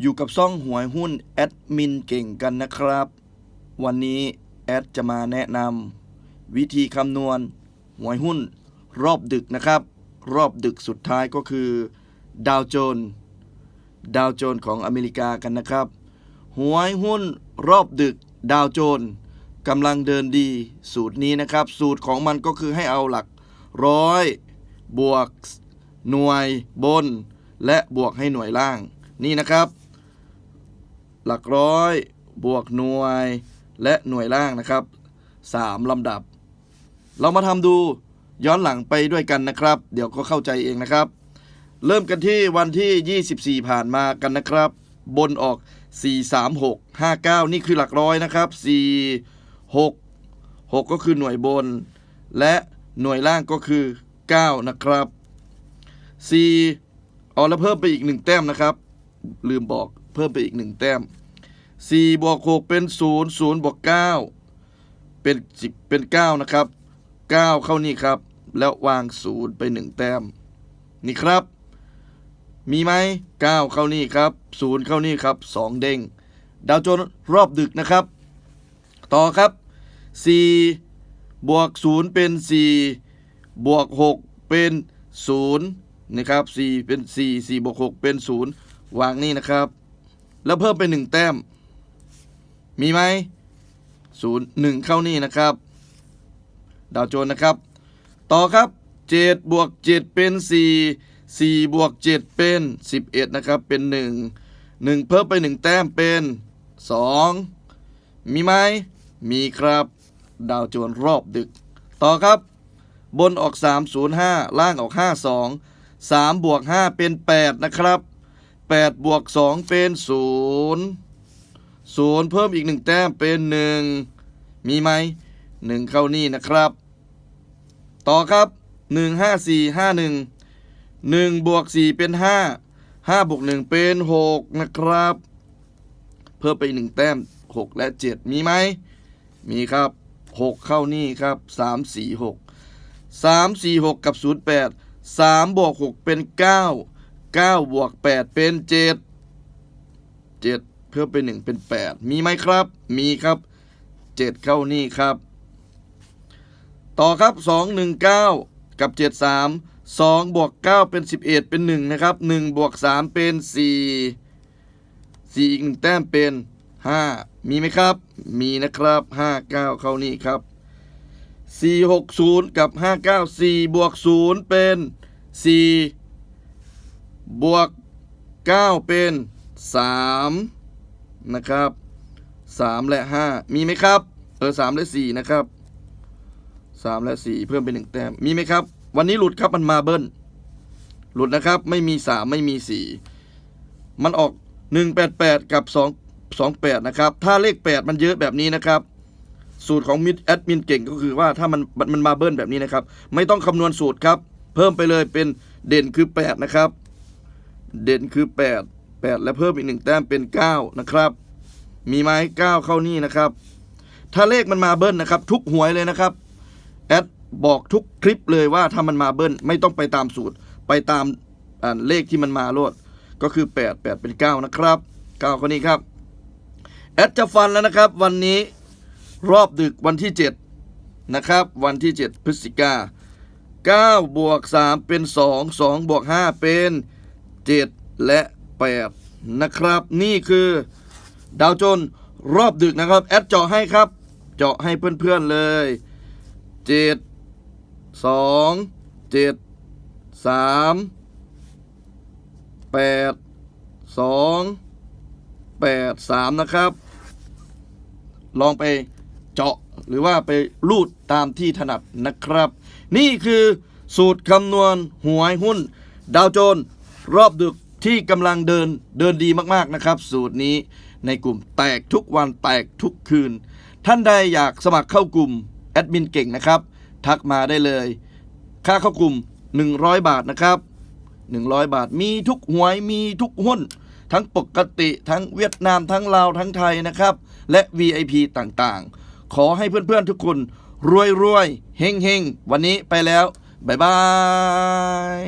อยู่กับซ่องหวยหุ้นแอดมินเก่งกันนะครับ วันนี้แอดจะมาแนะนำวิธีคำนวณหวยหุ้นรอบดึกนะครับ รอบดึกสุดท้ายก็คือ ดาวโจนส์ดาวโจนส์ของอเมริกากันนะครับ หวยหุ้นรอบดึกดาวโจนส์กำลังเดินดีสูตรนี้นะครับ สูตรของมันก็คือให้เอาหลักร้อยบวกหน่วยบน และบวกให้หน่วยล่างนี่นะครับ หลักร้อย บวกหน่วย และหน่วยล่างนะครับสามลำดับ เรามาทำดูย้อนหลังไปด้วยกันนะครับ เดี๋ยวก็เข้าใจเองนะครับ เริ่มกันที่วันที่ 24 ผ่านมากันนะครับ บนออก 4 3 6 5 9 นี่คือหลักร้อยนะครับ 4 6 6 ก็คือหน่วยบน และหน่วยล่างก็คือ 9 นะครับ 4 เอาแล้วเพิ่มไปอีก 1 แต้มนะครับ ลืมบอกเพิ่มไปอีก 1 แต้ม 4บวก6เป็น 0 0บวก9เป็น10เป็น9นะครับ 9 เข้านี่ครับ แล้ววาง 0 ไป 1 แต้ม นี่ครับ มีไหม9เข้านี่ครับ 0 เข้านี่ครับ 2 เด้ง ดาวโจนส์รอบดึกนะครับ ต่อครับ 4 บวก 0 เป็น 4 บวก 6 เป็น 0 นะครับ 4 เป็น 4 4บวก6เป็น 0 วางนี่นะครับแล้วเพิ่มไป1แต้ม มีไหม0 1เข้านี่นะครับ ดาวโจน์นะครับ ต่อครับ7บวก7เป็น4 4บวก7เป็น11นะครับเป็น1 1เพิ่มไป1แต้มเป็น2มีไหมมีครับ ดาวโจน์รอบดึก ต่อครับ บนออก 305 ล่างออก 52 3บวก5เป็น 8 นะครับ 8บวก2เป็น 0 ศูนย์เพิ่มอีกหนึ่งแต้มเป็นหนึ่งมีไหมหนึ่งเข้านี่นะครับ ต่อครับหนึ่งห้าสี่ห้าหนึ่งหนึ่งบวกสี่เป็นห้าห้าบวกหนึ่งเป็นหกนะครับ เพิ่มไปหนึ่งแต้มหกและเจ็ดมีไหมมีครับหกเข้านี่ครับสามสี่หกสามสี่หกกับศูนย์แปดสามบวกหกเป็นเก้าเก้าบวกแปดเป็นเจ็ดเจ็ด เพิ่มไป1เป็น8มีไหมครับ มีครับ7เข้านี่ครับ ต่อครับ2 1 9กับ7 3 2บวก9เป็น11เป็น1นะครับ1บวก3เป็น4 4อีก1แต้มเป็น5มีไหมครับ มีนะครับ5 9เข้านี่ครับ4 6 0กับ5 9 4บวก0เป็น4บวก9เป็น3 นะครับ3และ5มีไหมครับ เออ3และ4นะครับ3และ4เพิ่มเป็น1แต้มมีไหมครับ วันนี้หลุดครับมันมาเบิ้ลหลุดนะครับไม่มี3ไม่มี4มันออก188กับ2 28นะครับ ถ้าเลข8มันเยอะแบบนี้นะครับสูตรของมิดแอดมินเก่งก็คือว่าถ้ามันมันมันมาเบิ้ลแบบนี้นะครับ ไม่ต้องคำนวณสูตรครับ เพิ่มไปเลยเป็นเด่นคือ 8 นะครับ เด่นคือ 8 8 และเพิ่มอีกหนึ่งแต้มเป็น 9 นะครับ มีไหม9เข้านี่นะครับ ถ้าเลขมันมาเบิ้ลนะครับ ทุกหวยเลยนะครับแอดบอกทุกคลิปเลยว่าถ้ามันมาเบิ้ลไม่ต้องไปตามสูตร ไปตามเลขที่มันมาโลดก็คือ 8 8 เป็น 9 นะครับ9คนนี้ครับแอดจะฟันแล้วนะครับ วันนี้รอบดึกวันที่ 7 นะครับ วันที่ 7 พฤศจิกา9บวก3เป็น 2 2บวก5เป็น 7 และ 8 นะครับ นี่คือดาวโจนรอบดึกนะครับ แอดเจาะให้ครับ เจาะให้เพื่อนๆเลยเจ็ดสองเจ็ดสามแปดสองแปดสามนะครับ ลองไปเจาะหรือว่าไปรูดตามที่ถนัดนะครับ นี่คือสูตรคำนวณหวยหุ้น ดาวโจน รอบดึก ที่กำลังเดินเดินดีมากๆนะครับ สูตรนี้ในกลุ่มแตกทุกวันแตกทุกคืน ท่านใดอยากสมัครเข้ากลุ่มแอดมินเก่งนะครับ ทักมาได้เลย ค่าเข้ากลุ่ม 100 บาทนะครับ 100 บาทมีทุกหวยมีทุกหุ้น ทั้งปกติทั้งเวียดนามทั้งลาวทั้งไทยนะครับ และ VIP ต่างๆ ขอให้เพื่อนๆทุกคนรวยๆเฮงๆวันนี้ไปแล้ว บ๊ายบาย